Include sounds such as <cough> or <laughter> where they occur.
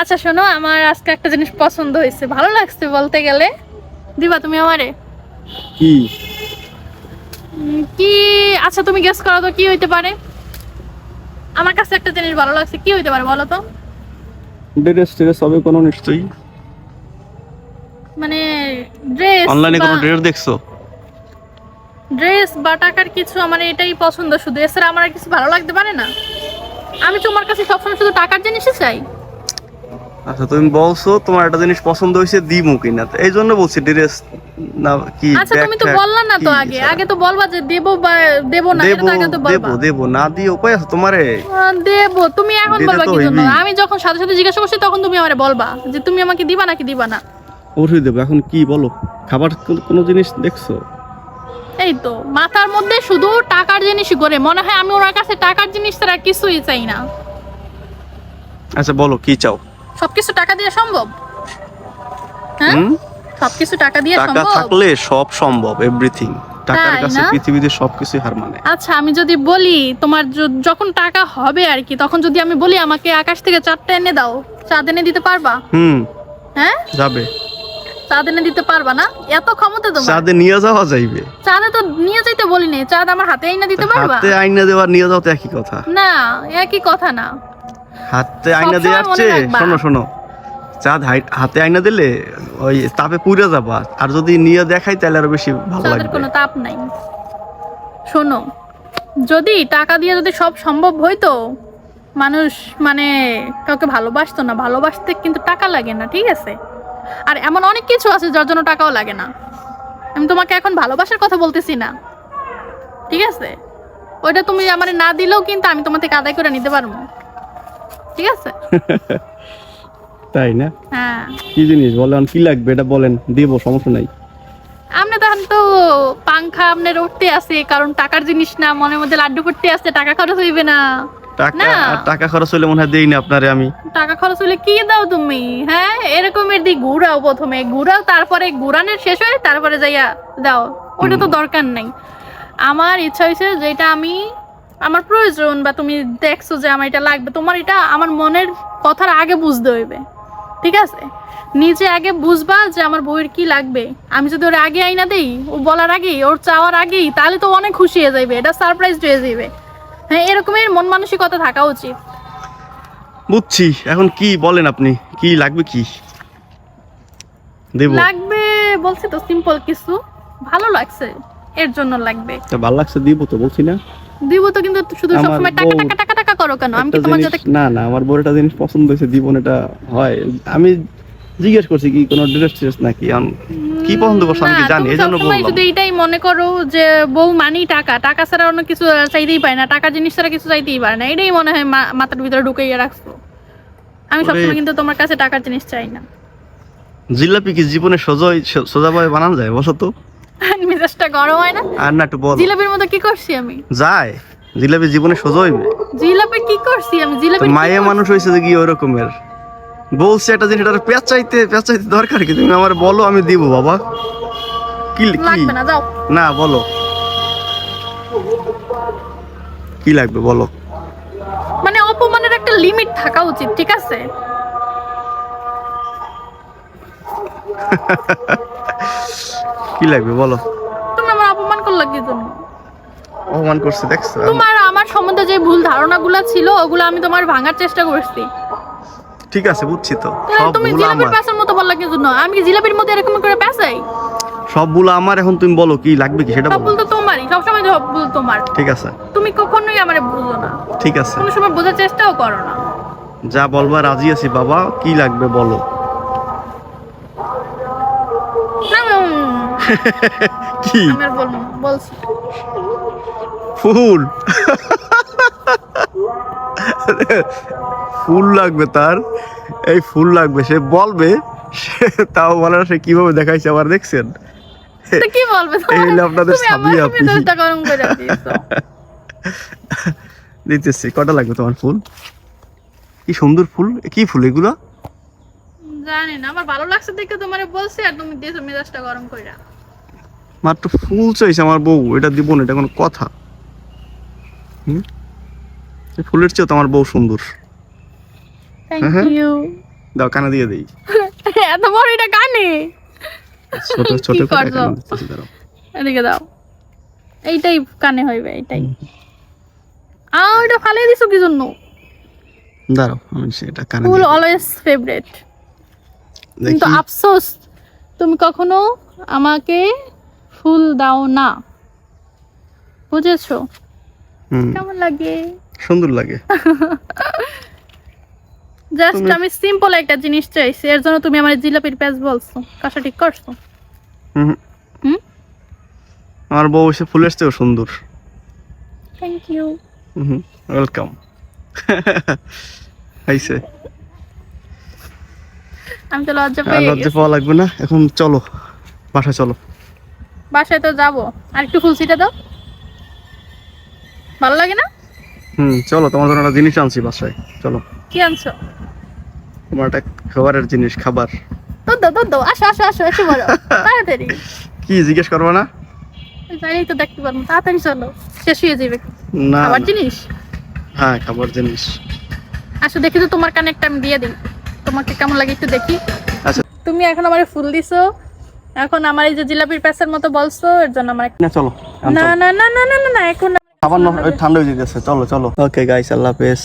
আচ্ছা শোনো আমার আজকে একটা জিনিস পছন্দ হয়েছে। ভালো লাগছে বলতে গেলে। দিবা তুমি আমারে? কি? কি? আচ্ছা তুমি গেস করো তো কি হইতে পারে? আমার কাছে একটা জিনিস ভালো লাগছে কি হইতে পারে বলো তো? ড্রেস ট্রেস হবে কোনো নিশ্চয়ই। মানে ড্রেস অনলাইনে কোনো ড্রেস দেখছ? ড্রেস বা টাকার কিছু আমার এটাই পছন্দ শুধু এছাড়া আমার আর কিছু ভালো লাগতে পারে না। আমি তোমার কাছে সবসময় শুধু টাকার জিনিসই চাই। আচ্ছা তুমি বলছো তোমার একটা জিনিস পছন্দ হয়েছে দিমু কিনা? এই জন্য বলছি ড্রেস না কি আচ্ছা তুমি তো বললা না তো আগে। আগে তো বলবা যে দেবো বা দেবো না এটা আগে তো বলবা। দেবো না দিয়ে উপায় আছে তোমারে? দেবো তুমি এখন বলবা কি জন্য? আমি যখন সাথে সাথে জিজ্ঞাসা করছি তখন তুমি আমারে বলবা যে তুমি আমাকে দিবা নাকি দিবা না? দেবো এখন কি বলো? খাবার কোনো জিনিস দেখছ? এই তো মাথার মধ্যে শুধু টাকার জিনিসই করে। মনে হয় আমি ওনার কাছে টাকার জিনিস ছাড়া কিছুই চাই না। আচ্ছা বলো কি চাও? সবকিছু টাকা দিয়ে সম্ভব? হ্যাঁ? সবকিছু টাকা দিয়ে টাকা থাকলে সব সম্ভব এভরিথিং টাকার কাছে পৃথিবীতে সবকিছুই হার মানে। আচ্ছা আমি যদি বলি তোমার যখন টাকা হবে আর কি তখন যদি আমি বলি আমাকে আকাশ থেকে চারটা এনে দাও চাঁদ এনে দিতে পারবা? হুম। হ্যাঁ? যাবে। চাঁদ এনে দিতে পারবা না? এত ক্ষমতা তোমার। চাঁদে নিয়ে যাওয়া যাইবে। চাঁদে তো নিয়ে যাইতে বলিনি চাঁদ আমার হাতে এনে দিতে পারবা? হাতে আইনা দেওয়া নিয়ে যাও তো একই কথা। না একই কথা না। হাতে মনে চেয়ে রাখবা। শোনো শোনো। চাঁদ হাই- হাতে আয়না দিলে ওই তাপে পুড়ে যাবা। আর যদি নিয়ে দেখাই তাহলে আরও বেশি ভালো লাগবে। কোনো তাপ নাই। শোনো যদি টাকা দিয়ে যদি সব সম্ভব হইতো মানুষ মানে কাউকে ভালোবাসতো না। ভালোবাসতে কিন্তু টাকা লাগে না ঠিক আছে? আর এমন অনেক কিছু আছে যার জন্য টাকাও লাগে না। আমি তোমাকে এখন ভালোবাসার কথা বলতেছি না ঠিক আছে? ওইটা তুমি আমার না দিলেও কিন্তু আমি তোমার থেকে আদায় করে নিতে পারব। ঠিক আছে? <laughs> তাই না? হ্যাঁ। কি জিনিস বলেন কি লাগবে এটা বলেন দিব সমস্যা নাই। আপনি তখন তো পাংখা আপনার উঠতে আছে কারণ টাকার জিনিস না মনের মধ্যে লাড্ডু ফুটতে আসছে টাকা খরচ হইবে না। টাকা না। টাকা খরচ হলে মনে হয় দেই না আপনারে আমি। টাকা খরচ হলে কি দাও তুমি? হ্যাঁ এরকমের দিক ঘুরাও প্রথমে ঘুরাও তারপরে ঘুরানোর শেষ হয় তারপরে যাইয়া দাও। ওটা তো দরকার নাই। আমার ইচ্ছা হয়েছে যেটা আমি আমার প্রয়োজন বা তুমি দেখছ যে আমার এটা লাগবে তোমার এটা আমার মনের কথার আগে বুঝতে হইবে। ঠিক আছে? নিজে আগে বুঝবা যে আমার বউয়ের কি লাগবে। আমি যদি ওর আগে আইনা দেই ও বলার আগেই ওর চাওয়ার আগেই তাহলে তো অনেক খুশি হয়ে যাইবে এটা সারপ্রাইজ হয়ে যাইবে। হ্যাঁ এরকমের মন মানসিকতা থাকা উচিত। বুঝছি এখন কি বলেন আপনি? কি লাগবে কি? দেব। লাগবে বলছি তো সিম্পল কিছু। ভালো লাগছে এর জন্য লাগবে। তা ভালো লাগছে দিব তো বলছি না। দিব তো কিন্তু শুধু সবসময় টাকা টাকা টাকা টাকা করো কেন? আমি কি তোমার সাথে না না আমার বড় একটা জিনিস পছন্দ হয়েছে দিব এটা হয়। আমি জিজ্ঞেস করছি কি কোনো ড্রেস নাকি? আম- কি পছন্দ করছ আমি কি জানি বললাম। শুধু মনে করো যে বউ মানি টাকা টাকা ছাড়া অন্য কিছু চাইতেই পারে না টাকা জিনিস ছাড়া কিছু চাইতেই পারে না এটাই মনে হয় মাথার ভিতরে ঢুকাইয়া রাখছো। আমি সবসময় কিন্তু তোমার কাছে টাকার জিনিস চাই না। জিলাপি কি জীবনে সোজাই সোজাভাবে বানানো যায় বসো তো? মেজাজটা গরম হয় না? আর না একটু বল। জিলাপির মতো কি করছি আমি? যায়। জিলাপি জীবনে সোজা হইবে। জিলাপি কি করছি আমি? জিলাপি মায়ে মানুষ হয়েছে যে কি ওই রকমের বলছে একটা জিনিস এটা পেঁচাইতে পেঁচাইতে দরকার কি? তুমি আমার বলো আমি দিব বাবা। কি লাগবে না যাও। না বলো। কি লাগবে বলো। মানে অপমানের একটা লিমিট থাকা উচিত ঠিক আছে? <laughs> কি লাগবে বলো? তুমি আমার অপমান করলা কি জন্য অপমান করছে দেখছ? তোমার আমার সম্বন্ধে যে ভুল ধারণাগুলো ছিল ওগুলো আমি তোমার ভাঙার চেষ্টা করছি। ঠিক আছে বুঝছি তো। সব তুমি ভুল জিলাপির আমার। প্যাসের মতো বললা কি জন্য? আমি কি জিলাপির মধ্যে এরকম করে প্যাসাই সব ভুল আমার এখন তুমি বলো কি লাগবে কি সেটা সব বলো। ভুল তো তোমারই সবসময় সব ভুল তোমার। ঠিক আছে। তুমি কখনোই আমারে বুঝো না। ঠিক আছে। কোনো সময় বোঝার চেষ্টাও করো না। যা বলবা রাজি আছি বাবা। কি লাগবে বলো? কি? ফুল। ফুল লাগবে তার। এই ফুল লাগবে সে বলবে সে তাও বলে সে কীভাবে দেখাইছে আবার দেখছেন? কি বলবে? এই আপনাদের দিতেছি কটা লাগবে তোমার ফুল? কি সুন্দর ফুল কি ফুল এগুলো? জানি না আমার ভালো লাগছে দেখে তোমারে বলছি আর তুমি দিয়েছ মেজাজটা গরম কইরা। মাত্র ফুল চাইছে আমার বউ এটা দিব না এটা কোনো কথা। হুম? ফুলের চেয়েও তো আমার বউ সুন্দর। হ্যাঁ। ইউ দাও কানে দিয়ে দেই। <laughs> এত বড় এটা কানে? ছোট <laughs> ছোট করে। এদিকে দাও। এইটাই কানে হইবে এইটাই। আ ওটা ফালিয়ে দিছো কি জন্য? দাঁড়াও আমি সেটা কানে ফুল অলওয়েজ ফেভারিট। কিন্তু আফসোস তুমি কখনো আমাকে ফুল দাও না। বুঝেছ? কেমন লাগে? সুন্দর লাগে। <laughs> জাস্ট আমি সিম্পল একটা জিনিস চাইছি এর জন্য তুমি আমার জিলাপির প্যাচ বলছো কাজটা ঠিক করছ? হুম, হুম? আমার বউ এসে ফুলের চেয়েও সুন্দর। থ্যাংক ইউ হুম ওয়েলকাম <laughs> আইসে। আমি তো লজ্জা পেয়ে লজ্জা পাওয়া লাগবে না। এখন চলো বাসা চলো। বাসায় তো যাব। আর একটু ফুল ছিটা দাও। ভালো লাগে না? হুম চলো তোমার জন্য একটা জিনিস আনছি বাসায়। চলো। কি আনছো? তোমার একটা খাবারের জিনিস খাবার। দুধ দাও দুধ দাও আসো আসো আসো এসে বলো। <laughs> তাড়াতাড়ি। কি জিজ্ঞেস করব না? যাই তো দেখতে পারব। তাড়াতাড়ি চলো শেষ হয়ে যাবে। না খাবার জিনিস? হ্যাঁ খাবার জিনিস। আসো দেখি তো তোমার কানে একটা আমি দিয়ে দিই। তোমাকে কেমন লাগে একটু দেখি। আচ্ছা। তুমি এখন আমার ফুল দিছো। এখন আমার এই যে জিলাপির প্যাসের মতো বলছো এর জন্য আমার এক- না চলো না না না না না না না এখন খাবার ঠান্ডা হয়ে যেতেছে চলো চলো। ওকে গাইস আল্লাহ হাফেজ।